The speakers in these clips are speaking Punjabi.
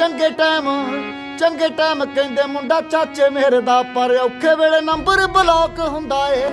ਚੰਗੇ ਟਾਈਮ ਚੰਗੇ ਟਾਈਮ ਕਹਿੰਦੇ ਮੁੰਡਾ ਚਾਚੇ ਮੇਰੇ ਦਾ ਪਰ ਔਖੇ ਵੇਲੇ ਨੰਬਰ ਬਲੌਕ ਹੁੰਦਾ ਏ।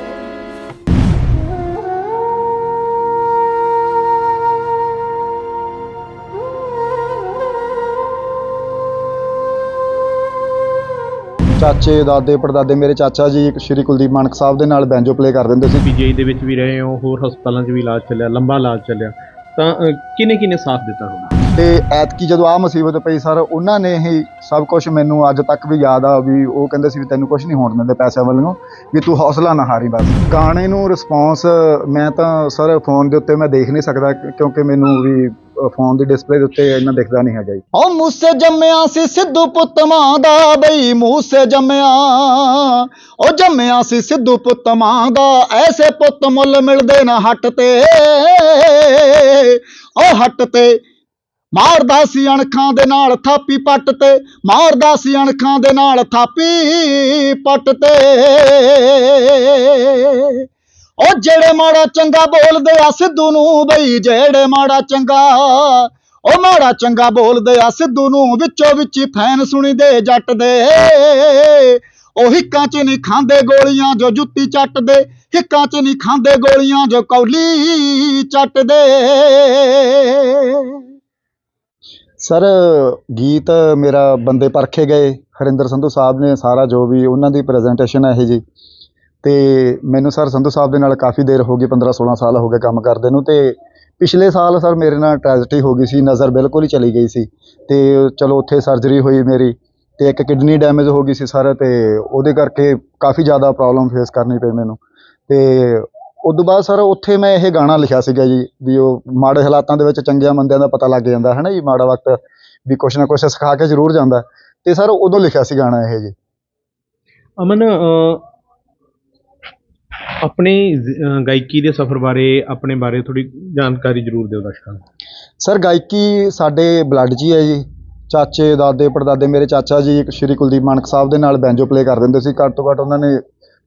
ਚਾਚੇ ਦਾਦੇ ਪੜਦਾਦੇ ਮੇਰੇ ਚਾਚਾ ਜੀ ਸ਼੍ਰੀ ਕੁਲਦੀਪ ਮਾਨਕ ਸਾਹਿਬ ਦੇ ਨਾਲ ਬੈਂਜੋ ਪਲੇ ਕਰ ਦਿੰਦੇ ਸੀ। ਪੀਜੀਆਈ ਦੇ ਵਿੱਚ ਵੀ ਰਹੇ ਹੋ ਹੋਰ ਹਸਪਤਾਲਾਂ 'ਚ ਵੀ ਇਲਾਜ ਚੱਲਿਆ ਲੰਬਾ ਇਲਾਜ ਚੱਲਿਆ। ਤਾਂ ਕਿਨੇ ਕਿਨੇ ਸਾਥ ਦਿੱਤਾ ਤੁਹਾਡਾ? ਤੇ ਐਤਕੀ ਜਦੋਂ ਆ ਮੁਸੀਬਤ ਪਈ ਸਰ, ਉਹਨਾਂ ਨੇ ਹੀ ਸਭ ਕੁਝ ਮੈਨੂੰ ਅੱਜ ਤੱਕ ਵੀ ਯਾਦ ਆ ਵੀ ਉਹ ਕਹਿੰਦੇ ਸੀ ਵੀ ਤੈਨੂੰ ਕੁਝ ਨਹੀਂ ਹੋਣ ਦਿੰਦੇ ਪੈਸਿਆਂ ਵੱਲੋਂ, ਵੀ ਤੂੰ ਹੌਸਲਾ ਨਾ ਹਾਰੀ ਬਸ। ਗਾਣੇ ਨੂੰ ਰਿਸਪੌਂਸ ਮੈਂ ਤਾਂ ਸਰ ਫੋਨ ਦੇ ਉੱਤੇ ਮੈਂ ਦੇਖ ਨਹੀਂ ਸਕਦਾ ਕਿਉਂਕਿ ਮੈਨੂੰ ਵੀ ਫੋਨ ਦੀ ਡਿਸਪਲੇ ਦੇ ਉੱਤੇ ਇੰਨਾ ਦਿਖਦਾ ਨਹੀਂ ਹੈਗਾ ਜੀ। ਓ ਮੂਸੇ ਜੰਮਿਆ ਸੀ ਸਿੱਧੂ ਪੁੱਤ ਮਾਂ ਦਾ ਬਈ, ਮੂਸੇ ਜੰਮਿਆ। ਓ ਜੰਮਿਆ ਸੀ ਸਿੱਧੂ ਪੁੱਤ ਮਾਂ ਦਾ, ਐਸੇ ਪੁੱਤ ਮੁੱਲ ਮਿਲਦੇ ਨਾ ਹੱਟ ਤੇ। ਓ ਹੱਟ ਤੇ ਮਾਰਦਾ ਸੀ ਅਣਖਾਂ ਦੇ ਨਾਲ ਥਾਪੀ ਪੱਟ ਤੇ ਮਾਰਦਾ ਸੀ ਅਣਖਾਂ ਦੇ ਨਾਲ ਥਾਪੀ ਪੱਟ ਤੇ। ਉਹ ਜਿਹੜੇ ਮਾੜਾ ਚੰਗਾ ਬੋਲਦੇ ਆ ਸਿੱਧੂ ਨੂੰ ਬਈ, ਜਿਹੜੇ ਮਾੜਾ ਚੰਗਾ, ਉਹ ਮਾੜਾ ਚੰਗਾ ਬੋਲਦੇ ਆ ਸਿੱਧੂ ਨੂੰ ਵਿੱਚੋਂ ਵਿੱਚ ਹੀ ਫੈਨ ਸੁਣੀਦੇ ਜੱਟ ਦੇ ਉਹ ਹਿੱਕਾਂ 'ਚ ਨਹੀਂ ਖਾਂਦੇ ਗੋਲੀਆਂ, ਜੋ ਜੁੱਤੀ ਚੱਟਦੇ, ਹਿੱਕਾਂ 'ਚ ਨਹੀਂ ਖਾਂਦੇ ਗੋਲੀਆਂ, ਜੋ ਕੌਲੀ ਚੱਟਦੇ। ਸਰ, ਗੀਤ ਮੇਰਾ ਬੰਦੇ ਪਰਖੇ ਗਏ। ਹਰਿੰਦਰ ਸੰਧੂ ਸਾਹਿਬ ਨੇ ਸਾਰਾ ਜੋ ਵੀ ਉਹਨਾਂ ਦੀ ਪ੍ਰੈਜੈਂਟੇਸ਼ਨ ਹੈ ਇਹ ਜੀ। ਤੇ ਮੈਨੂੰ ਸਰ ਸੰਧੂ ਸਾਹਿਬ ਦੇ ਨਾਲ ਕਾਫੀ ਦੇਰ ਹੋ ਗਈ 15 16 ਸਾਲ ਹੋ ਗਏ ਕੰਮ ਕਰਦੇ ਨੂੰ। ਤੇ ਪਿਛਲੇ ਸਾਲ ਸਰ ਮੇਰੇ ਨਾਲ ਟ੍ਰੈਜਡੀ ਹੋ ਗਈ ਸੀ, ਨਜ਼ਰ ਬਿਲਕੁਲ ਹੀ ਚਲੀ ਗਈ ਸੀ। ਤੇ ਚਲੋ ਉੱਥੇ ਸਰਜਰੀ ਹੋਈ ਮੇਰੀ ਤੇ ਇੱਕ ਕਿਡਨੀ ਡੈਮੇਜ ਹੋ ਗਈ ਸੀ ਸਰ ਤੇ ਉਹਦੇ ਕਰਕੇ ਕਾਫੀ ਜ਼ਿਆਦਾ ਪ੍ਰੋਬਲਮ ਫੇਸ ਕਰਨੀ ਪਈ ਮੈਨੂੰ। ਤੇ ਉਦੋਂ ਬਾਅਦ ਸਰ ਉੱਥੇ ਮੈਂ ਇਹ ਗਾਣਾ ਲਿਖਿਆ ਸੀਗਾ ਜੀ ਵੀ ਉਹ ਮਾੜੇ ਹਾਲਾਤਾਂ ਦੇ ਵਿੱਚ ਚੰਗਿਆਂ ਮੰਦਿਆਂ ਦਾ ਪਤਾ ਲੱਗ ਜਾਂਦਾ ਹੈ ਨਾ ਜੀ ਮਾੜਾ ਵਕਤ ਵੀ ਕੁਛ ਨਾ ਕੁਛ ਸਿਖਾ ਕੇ ਜ਼ਰੂਰ ਜਾਂਦਾ। ਤੇ ਸਰ ਉਦੋਂ ਲਿਖਿਆ ਸੀ ਗਾਣਾ ਇਹ ਜੀ। ਅਮਨ ਆਪਣੀ ਗਾਇਕੀ ਦੇ ਸਫ਼ਰ ਬਾਰੇ ਆਪਣੇ ਬਾਰੇ ਥੋੜੀ ਜਾਣਕਾਰੀ ਜ਼ਰੂਰ ਦਿਓ ਦਰਸ਼ਕਾਂ ਨੂੰ। ਸਰ ਗਾਇਕੀ ਸਾਡੇ ਬਲੱਡ 'ਚ ਹੀ ਹੈ ਜੀ। ਚਾਚੇ ਦਾਦੇ ਪੜਦਾਦੇ ਮੇਰੇ ਚਾਚਾ ਜੀ ਸ਼੍ਰੀ ਕੁਲਦੀਪ ਮਾਨਕ ਸਾਹਿਬ ਦੇ ਨਾਲ ਬੈਂਜੋ ਪਲੇ ਕਰ ਦਿੰਦੇ ਸੀ। ਘੱਟ ਤੋਂ ਘੱਟ ਉਹਨਾਂ ਨੇ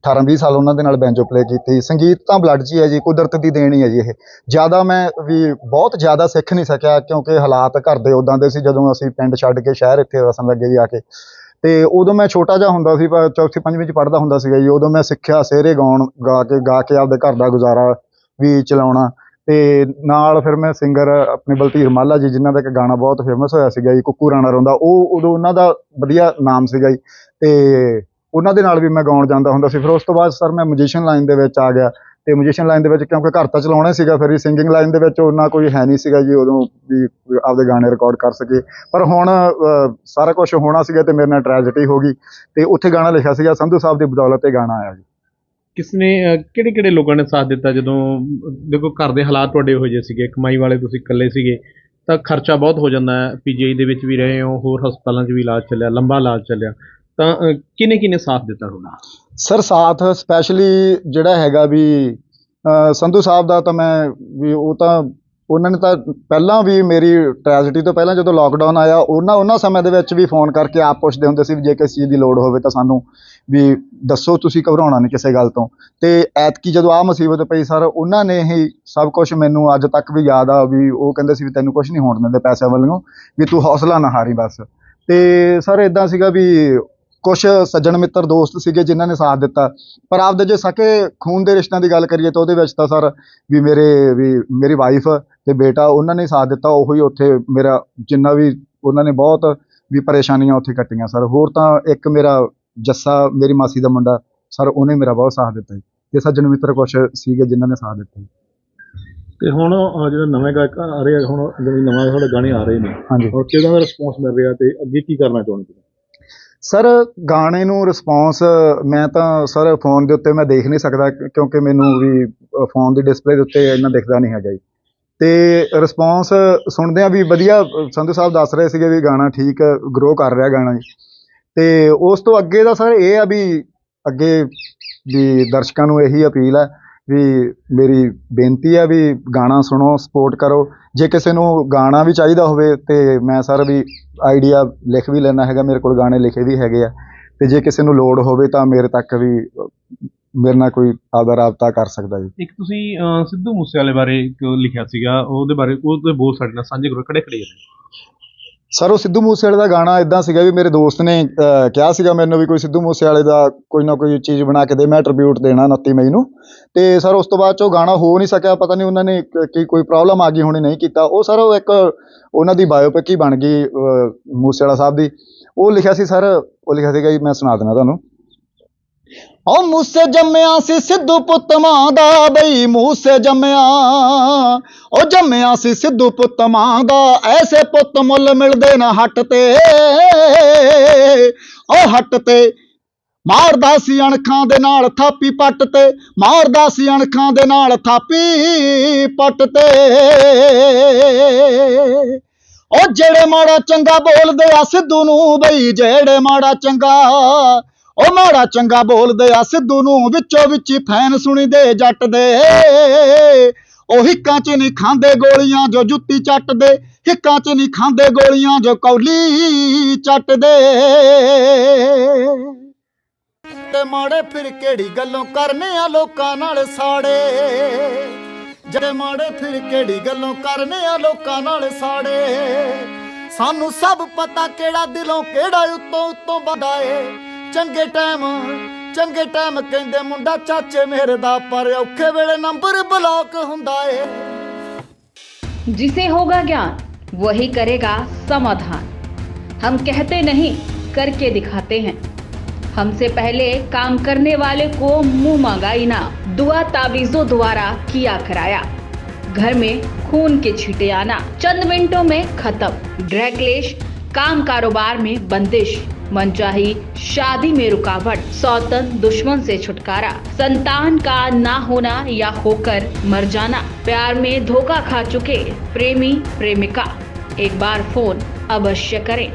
18 20 ਸਾਲ ਉਹਨਾਂ ਦੇ ਨਾਲ ਬੈਂਜੋ ਪਲੇ ਕੀਤੀ। ਸੰਗੀਤ ਤਾਂ ਬਲੱਡ ਜੀ ਹੈ ਜੀ, ਕੁਦਰਤ ਦੀ ਦੇਣ ਹੀ ਹੈ ਜੀ ਇਹ। ਜ਼ਿਆਦਾ ਮੈਂ ਵੀ ਬਹੁਤ ਜ਼ਿਆਦਾ ਸਿੱਖ ਨਹੀਂ ਸਕਿਆ, ਕਿਉਂਕਿ ਹਾਲਾਤ ਘਰ ਦੇ ਉਦਾਂ ਦੇ ਸੀ, ਜਦੋਂ ਅਸੀਂ ਪਿੰਡ ਛੱਡ ਕੇ ਸ਼ਹਿਰ ਇੱਥੇ ਵਸਣ ਲੱਗੇ ਜੀ ਆ ਕੇ। ਤੇ ਉਦੋਂ ਮੈਂ ਛੋਟਾ ਜਿਹਾ ਹੁੰਦਾ ਸੀ, ਪ- ਚੌਥੀ, ਪੰਜਵੀਂ ਚ ਪੜ੍ਹਦਾ ਹੁੰਦਾ ਸੀਗਾ ਜੀ, ਉਦੋਂ ਮੈਂ ਸਿੱਖਿਆ ਸਿਹਰੇ ਗਾਉਣ, ਗਾ ਕੇ ਗਾ ਕੇ ਆਪਦੇ ਘਰ ਦਾ ਗੁਜ਼ਾਰਾ ਵੀ ਚਲਾਉਣਾ। ਤੇ ਨਾਲ ਫਿਰ ਮੈਂ ਸਿੰਗਰ ਆਪਣੇ ਬਲਧੀਰ ਮਾਲਾ ਜੀ, ਜਿਨ੍ਹਾਂ ਦਾ ਇੱਕ ਗਾਣਾ ਬਹੁਤ ਫੇਮਸ ਹੋਇਆ ਸੀਗਾ ਜੀ, ਕੁੱਕੂ ਰਾਣਾ ਰੋਂਦਾ, ਉਹ ਉਦੋਂ ਉਹਨਾਂ ਦਾ ਵਧੀਆ ਨਾਮ ਸੀਗਾ ਜੀ। ਤੇ ਉਹਨਾਂ ਦੇ ਨਾਲ ਵੀ ਮੈਂ ਗਾਉਣ ਜਾਂਦਾ ਹੁੰਦਾ ਸੀ। ਫਿਰ ਉਸ ਤੋਂ ਬਾਅਦ ਸਰ ਮੈਂ ਮਿਊਜ਼ੀਸ਼ੀਅਨ ਲਾਈਨ ਦੇ ਵਿੱਚ ਆ ਗਿਆ। ਤੇ ਮਿਊਜ਼ੀਸ਼ੀਅਨ ਲਾਈਨ ਦੇ ਵਿੱਚ ਕਿਉਂਕਿ ਘਰ ਤਾਂ ਚਲਾਉਣਾ ਹੀ ਸੀਗਾ, ਫਿਰ ਸਿੰਗਿੰਗ ਲਾਈਨ ਦੇ ਵਿੱਚ ਉਹਨਾਂ ਕੋਈ ਹੈ ਨਹੀਂ ਸੀਗਾ ਜੀ, ਉਦੋਂ ਵੀ ਆਪਦੇ ਗਾਣੇ ਰਿਕਾਰਡ ਕਰ ਸਕੇ। ਪਰ ਹੁਣ ਸਾਰਾ ਕੁਝ ਹੋਣਾ ਸੀਗਾ ਤੇ ਮੇਰੇ ਨਾਲ ਟ੍ਰੈਜਡੀ ਹੋ ਗਈ। ਤੇ ਉੱਥੇ ਗਾਣਾ ਲਿਖਿਆ ਸੀਗਾ, ਸੰਧੂ ਸਾਹਿਬ ਦੀ ਬਦੌਲਤ 'ਤੇ ਗਾਣਾ ਆਇਆ ਜੀ। ਕਿਸਨੇ ਕਿਹੜੇ ਕਿਹੜੇ ਲੋਕਾਂ ਨੇ ਸਾਥ ਦਿੱਤਾ? ਜਦੋਂ, ਦੇਖੋ, ਘਰ ਦੇ ਹਾਲਾਤ ਤੁਹਾਡੇ ਹੋ ਜਿਹੇ ਸੀਗੇ, ਕਮਾਈ ਵਾਲੇ ਤੁਸੀਂ ਇਕੱਲੇ ਸੀਗੇ, ਤਾਂ ਖਰਚਾ ਬਹੁਤ ਹੋ ਜਾਂਦਾ ਹੈ। ਪੀਜੀਆਈ ਦੇ ਵਿੱਚ ਵੀ ਰਹੇ ਹੋ, ਹੋਰ ਹਸਪਤਾਲਾਂ 'ਚ ਵੀ ਇਲਾਜ ਚੱਲਿਆ, ਲੰਬਾ ਇਲਾਜ ਚੱਲਿਆ। ਤਾਂ ਕਿਨੇ ਕਿਨੇ ਸਾਥ ਦਿੱਤਾ ਤੁਹਾਡਾ? ਸਰ, ਸਾਥ ਸਪੈਸ਼ਲੀ ਜਿਹੜਾ ਹੈਗਾ ਵੀ ਸੰਧੂ ਸਾਹਿਬ ਦਾ ਤਾਂ ਮੈਂ ਵੀ ਉਹ ਤਾਂ, ਉਹਨਾਂ ਨੇ ਤਾਂ ਪਹਿਲਾਂ ਵੀ ਮੇਰੀ ਟ੍ਰੈਜਡੀ ਤੋਂ ਪਹਿਲਾਂ ਜਦੋਂ ਲਾਕਡਾਊਨ ਆਇਆ, ਉਹਨਾਂ ਉਹਨਾਂ ਸਮੇਂ ਦੇ ਵਿੱਚ ਵੀ ਫੋਨ ਕਰਕੇ ਆਪ ਪੁੱਛਦੇ ਹੁੰਦੇ ਸੀ ਵੀ ਜੇ ਕਿਸੇ ਚੀਜ਼ ਦੀ ਲੋੜ ਹੋਵੇ ਤਾਂ ਸਾਨੂੰ ਵੀ ਦੱਸੋ, ਤੁਸੀਂ ਘਬਰਾਉਣਾ ਨਹੀਂ ਕਿਸੇ ਗੱਲ ਤੋਂ। ਤੇ ਐਤਕੀ ਜਦੋਂ ਆ ਮੁਸੀਬਤ ਪਈ ਸਰ, ਉਹਨਾਂ ਨੇ ਹੀ ਸਭ ਕੁਝ ਮੈਨੂੰ ਅੱਜ ਤੱਕ ਵੀ ਯਾਦ ਆ ਵੀ ਉਹ ਕਹਿੰਦੇ ਸੀ ਵੀ ਤੈਨੂੰ ਕੁਝ ਨਹੀਂ ਹੋਣ ਦਿੰਦੇ ਪੈਸਿਆਂ ਵੱਲੋਂ, ਵੀ ਤੂੰ ਹੌਸਲਾ ਨਾ ਹਾਰੀ ਬਸ। ਤੇ ਸਰ ਇਦਾਂ ਸੀਗਾ ਵੀ ਕੁਝ ਸੱਜਣ ਮਿੱਤਰ ਦੋਸਤ ਸੀਗੇ ਜਿਨ੍ਹਾਂ ਨੇ ਸਾਥ ਦਿੱਤਾ। ਪਰ ਆਪਦੇ ਜੇ ਸਕੇ ਖੂਨ ਦੇ ਰਿਸ਼ਤਿਆਂ ਦੀ ਗੱਲ ਕਰੀਏ ਤਾਂ ਉਹਦੇ ਵਿੱਚ ਤਾਂ ਸਰ ਵੀ ਮੇਰੇ ਵੀ ਮੇਰੀ ਵਾਈਫ ਤੇ ਬੇਟਾ ਉਹਨਾਂ ਨੇ ਸਾਥ ਦਿੱਤਾ। ਉਹੀ ਉੱਥੇ ਮੇਰਾ ਜਿੰਨਾ ਵੀ ਉਹਨਾਂ ਨੇ ਬਹੁਤ ਵੀ ਪਰੇਸ਼ਾਨੀਆਂ ਉੱਥੇ ਕੱਟੀਆਂ ਸਰ। ਹੋਰ ਤਾਂ ਇੱਕ ਮੇਰਾ ਜੱਸਾ ਮੇਰੀ ਮਾਸੀ ਦਾ ਮੁੰਡਾ ਸਰ ਉਹਨੇ ਮੇਰਾ ਬਹੁਤ ਸਾਥ ਦਿੱਤਾ ਜੀ। ਤੇ ਸੱਜਣ ਮਿੱਤਰ ਕੁਝ ਸੀਗੇ ਜਿਨ੍ਹਾਂ ਨੇ ਸਾਥ ਦਿੱਤਾ ਜੀ। ਤੇ ਹੁਣ ਅਹ, ਜਿਹੜਾ ਨਵੇਂ ਗਾਇਕ ਆ ਰਹੇ ਆ, ਹੁਣ ਜਿਹੜੇ ਨਵੇਂ ਤੁਹਾਡੇ ਗਾਣੇ ਆ ਰਹੇ ਨੇ ਹਾਂਜੀ। ਔਰ ਕਿਹਦਾ ਰਿਸਪੌਂਸ ਮਿਲ ਰਿਹਾ ਤੇ ਅੱਗੇ ਕੀ ਕਰਨਾ ਚਾਹੁੰਦੇ ਤੁਸੀਂ? ਸਰ ਗਾਣੇ ਨੂੰ ਰਿਸਪੌਂਸ ਮੈਂ ਤਾਂ ਸਰ ਫੋਨ ਦੇ ਉੱਤੇ ਮੈਂ ਦੇਖ ਨਹੀਂ ਸਕਦਾ ਕਿਉਂਕਿ ਮੈਨੂੰ ਵੀ ਫੋਨ ਦੀ ਡਿਸਪਲੇ ਦੇ ਉੱਤੇ ਇੰਨਾ ਦਿਖਦਾ ਨਹੀਂ ਹੈਗਾ ਜੀ। ਤੇ ਰਿਸਪੌਂਸ ਸੁਣਦੇ ਆ ਵੀ ਵਧੀਆ, ਸੰਧੂ ਸਾਹਿਬ ਦੱਸ ਰਹੇ ਸੀਗੇ ਵੀ ਗਾਣਾ ਠੀਕ ਗਰੋ ਕਰ ਰਿਹਾ ਗਾਣਾ ਜੀ। ਤੇ ਉਸ ਤੋਂ ਅੱਗੇ ਦਾ ਸਰ ਇਹ ਆ ਵੀ ਅੱਗੇ ਵੀ ਦਰਸ਼ਕਾਂ ਨੂੰ ਇਹੀ ਅਪੀਲ ਹੈ ਵੀ ਮੇਰੀ ਬੇਨਤੀ ਆ ਵੀ ਗਾਣਾ ਸੁਣੋ ਸਪੋਰਟ ਕਰੋ। ਜੇ ਕਿਸੇ ਨੂੰ ਗਾਣਾ ਵੀ ਚਾਹੀਦਾ ਹੋਵੇ ਤੇ ਮੈਂ ਸਰ ਵੀ ਆਈਡੀਆ ਲਿਖ ਵੀ ਲੈਣਾ ਹੈਗਾ, ਮੇਰੇ ਕੋਲ ਗਾਣੇ ਲਿਖੇ ਵੀ ਹੈਗੇ ਆ। ਤੇ ਜੇ ਕਿਸੇ ਨੂੰ ਲੋੜ ਹੋਵੇ ਤਾਂ ਮੇਰੇ ਤੱਕ ਵੀ, ਮੇਰੇ ਨਾਲ ਕੋਈ ਆਪਦਾ ਰਾਬਤਾ ਕਰ ਸਕਦਾ ਜੀ। ਇੱਕ ਤੁਸੀਂ ਸਿੱਧੂ ਮੂਸੇਵਾਲੇ ਬਾਰੇ ਇੱਕ ਲਿਖਿਆ ਸੀਗਾ, ਉਹਦੇ ਬਾਰੇ, ਉਹਦੇ ਬੋਲ ਸਾਡੇ ਨਾਲ ਸਾਂਝੇ ਕਰੋ ਕਿਹੜੇ ਕਿਹੜੇ ਨੇ ਸਰ ਉਹ ਸਿੱਧੂ ਮੂਸੇਵਾਲੇ ਦਾ ਗਾਣਾ ਇਦਾਂ ਸੀਗਾ ਵੀ ਮੇਰੇ ਦੋਸਤ ਨੇ ਕਿਹਾ ਸੀਗਾ ਮੈਨੂੰ ਵੀ ਕੋਈ ਸਿੱਧੂ ਮੂਸੇਵਾਲੇ ਦਾ ਕੋਈ ਨਾ ਕੋਈ ਚੀਜ਼ ਬਣਾ ਕੇ ਦੇ ਮੈਂ ਟ੍ਰਿਬਿਊਟ ਦੇਣਾ 29 ਮਈ ਨੂੰ। ਤੇ ਸਰ ਉਸ ਤੋਂ ਬਾਅਦ ਚ ਉਹ ਗਾਣਾ ਹੋ ਨਹੀਂ ਸਕਿਆ ਪਤਾ ਨਹੀਂ ਉਹਨਾਂ ਨੇ ਕੀ ਕੋਈ ਪ੍ਰੋਬਲਮ ਆ ਗਈ ਹੋਣੀ ਨਹੀਂ ਕੀਤਾ। ਉਹ ਸਰ ਉਹ ਇੱਕ ਉਹਨਾਂ ਦੀ ਬਾਇਓਪਿਕ ਹੀ ਬਣ ਗਈ ਅਹ, ਮੂਸੇਵਾਲਾ ਸਾਹਿਬ ਦੀ। ਉਹ ਲਿਖਿਆ ਸੀ ਸਰ ਉਹ ਲਿਖਿਆ ਸੀਗਾ ਜੀ ਮੈਂ ਸੁਣਾ ਦਿੰਦਾ ਤੁਹਾਨੂੰ। ਓ ਮੂਸੇ ਜੰਮਿਆ ਸੀ ਸਿੱਧੂ ਪੁੱਤ ਮਾਂ ਦਾ ਬਈ, ਮੂਸੇ ਜੰਮਿਆ। ਓ ਜੰਮਿਆ ਸੀ ਸਿੱਧੂ ਪੁੱਤ ਮਾਂ ਦਾ, ਐਸੇ ਪੁੱਤ ਮੁੱਲ ਮਿਲਦੇ ਨਾ ਹੱਟ ਤੇ। ਓ ਹੱਟ ਤੇ ਮਾਰਦਾ ਸੀ ਅਣਖਾਂ ਦੇ ਨਾਲ ਥਾਪੀ ਪੱਟ ਤੇ, ਮਾਰਦਾ ਸੀ ਅਣਖਾਂ ਦੇ ਨਾਲ ਥਾਪੀ ਪੱਟ ਤੇ। ਉਹ ਜਿਹੜੇ ਮਾੜਾ ਚੰਗਾ ਬੋਲਦੇ ਆ ਸਿੱਧੂ ਨੂੰ ਬਈ, ਜਿਹੜੇ ਮਾੜਾ ਚੰਗਾ ਉਹ ਮਾੜਾ ਚੰਗਾ ਬੋਲਦੇ ਆ ਸਿੱਧੂ ਨੂੰ, ਵਿੱਚੋਂ ਵਿੱਚ ਫੈਨ ਸੁਣੀਦੇ ਜੱਟ ਦੇ ਉਹ ਹਿੱਕਾਂ 'ਚ ਨਹੀਂ ਖਾਂਦੇ ਗੋਲੀਆਂ, ਜੋ ਜੁੱਤੀ ਚੱਟਦੇ। ਹਿੱਕਾਂ 'ਚ ਨਹੀਂ ਖਾਂਦੇ ਗੋਲੀਆਂ, ਜੋ ਕੌਲੀ ਚੱਟਦੇ। ਤੇ ਮਾੜੇ ਫਿਰ ਕਿਹੜੀ ਗੱਲੋਂ ਕਰਨੇ ਆ ਲੋਕਾਂ ਨਾਲ ਸਾੜੇ? ਜਿਹੜੇ ਮਾੜੇ ਫਿਰ ਕਿਹੜੀ ਗੱਲੋਂ ਕਰਨੇ ਆ ਲੋਕਾਂ ਨਾਲ ਸਾੜੇ? ਸਾਨੂੰ ਸਭ ਪਤਾ ਕਿਹੜਾ ਦਿਲੋਂ ਕਿਹੜਾ ਉੱਤੋਂ ਉੱਤੋਂ ਬੰਦਾ ਏ। ਚੰਗੇ ਟਾਈਮ ਚੰਗੇ ਟਾਈਮ ਕਹਿੰਦੇ ਮੁੰਡਾ ਚਾਚੇ ਮੇਰੇ ਦਾ ਪਰ ਔਖੇ ਵੇਲੇ ਨੰਬਰ ਬਲੌਕ ਹੁੰਦਾ ਏ जिसे होगा ज्ञान वही करेगा समाधान हम कहते नहीं करके दिखाते हैं हमसे पहले काम करने वाले को मुंह मांगा इनाम दुआ तावीजों द्वारा किया कराया घर में खून के छींटे आना चंद मिनटों में खत्म ड्रैगलेश काम कारोबार में बंदिश मनचाही शादी में रुकावट, सौतन, दुश्मन से छुटकारा। संतान का ना होना या होकर मर जाना। प्यार में धोखा खा चुके प्रेमी, प्रेमिका। एक बार फ़ोन अवश्य करें।